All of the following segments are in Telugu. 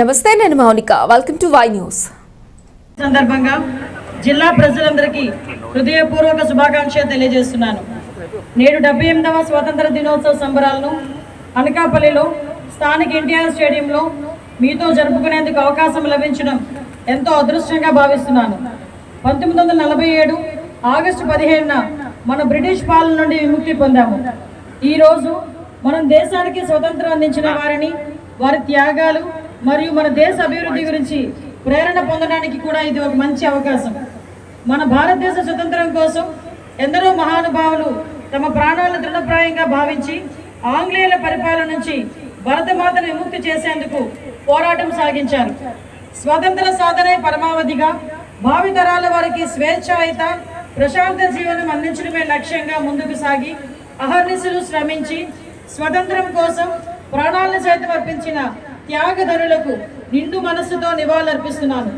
నమస్తే నేను Mounika. Welcome to Y news సందర్భంగా జిల్లా ప్రజలందరికీ హృదయపూర్వక శుభాకాంక్షలు తెలియజేస్తున్నాను. నేడు డెబ్బై ఎనిమిదవ స్వాతంత్ర దినోత్సవ సంబరాలను అనకాపల్లిలో స్థానిక ఎన్టీఆర్ స్టేడియంలో మీతో జరుపుకునేందుకు అవకాశం లభించడం ఎంతో అదృష్టంగా భావిస్తున్నాను. పంతొమ్మిది వందల నలభై ఏడు ఆగస్టు పదిహేనున మన బ్రిటిష్ పాలన నుండి విముక్తి పొందాము. ఈరోజు మనం దేశానికి స్వతంత్రం అందించిన వారిని వారి త్యాగాలు మరియు మన దేశ అభివృద్ధి గురించి ప్రేరణ పొందడానికి కూడా ఇది ఒక మంచి అవకాశం. మన భారతదేశ స్వతంత్రం కోసం ఎందరో మహానుభావులు తమ ప్రాణాలను దృఢప్రాయంగా భావించి ఆంగ్లేయుల పరిపాలన నుంచి భరతమాతను విముక్తి చేసేందుకు పోరాటం సాగించారు. స్వతంత్ర సాధనే పరమావధిగా భావితరాల వారికి స్వేచ్ఛాయుత ప్రశాంత జీవనం అందించడమే లక్ష్యంగా ముందుకు సాగి అహర్నిశలు శ్రమించి స్వతంత్రం కోసం ప్రాణాలను సైతం అర్పించిన త్యాగధనులకు నిండు మనస్సుతో నివాళులర్పిస్తున్నాను.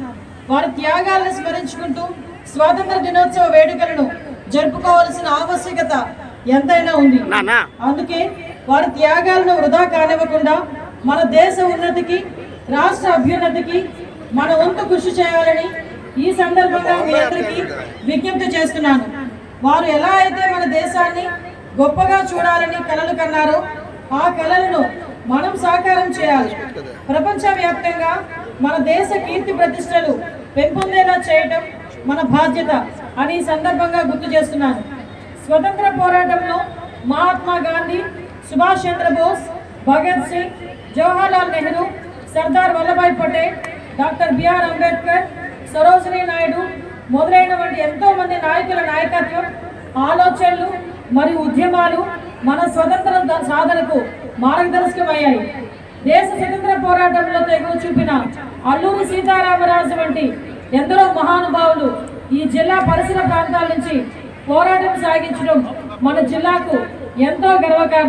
వారి త్యాగాలను స్మరించుకుంటూ స్వాతంత్ర దినోత్సవ వేడుకలను జరుపుకోవాల్సిన ఆవశ్యకత ఎంతైనా ఉంది. అందుకే వారి త్యాగాలను వృధా కానివ్వకుండా మన దేశ ఉన్నతికి రాష్ట్ర అభ్యున్నతికి మన వంతు కృషి చేయాలని ఈ సందర్భంగా మీ అందరికీ విజ్ఞప్తి చేస్తున్నాను. వారు ఎలా అయితే మన దేశాన్ని గొప్పగా చూడాలని కలలు కన్నారో ఆ కలలను మనం సహకారం చేయాలి. ప్రపంచవ్యాప్తంగా మన దేశ కీర్తి ప్రతిష్టలు పెంపొందేలా చేయటం మన బాధ్యత అని సందర్భంగా గుర్తు చేస్తున్నాను. స్వతంత్ర పోరాటంలో మహాత్మా గాంధీ సుభాష్ చంద్రబోస్ భగత్ సింగ్ జవహర్లాల్ నెహ్రూ సర్దార్ వల్లభాయ్ పటేల్ డాక్టర్ బిఆర్ అంబేద్కర్ సరోజినీ నాయుడు మొదలైన వంటి ఎంతోమంది నాయకుల నాయకత్వం ఆలోచనలు మరియు ఉద్యమాలు మన స్వతంత్ర సాధనకు మార్గదర్శకమయ్యాయి. దేశ స్వతంత్ర పోరాటంలో తెగువ చూపిన అల్లూరి సీతారామరాజు వంటి ఎందరో మహానుభావులు ఈ జిల్లా పరిసర ప్రాంతాల నుంచి పోరాటం సాగించడం మన జిల్లాకు ఎంతో గర్వకారణం.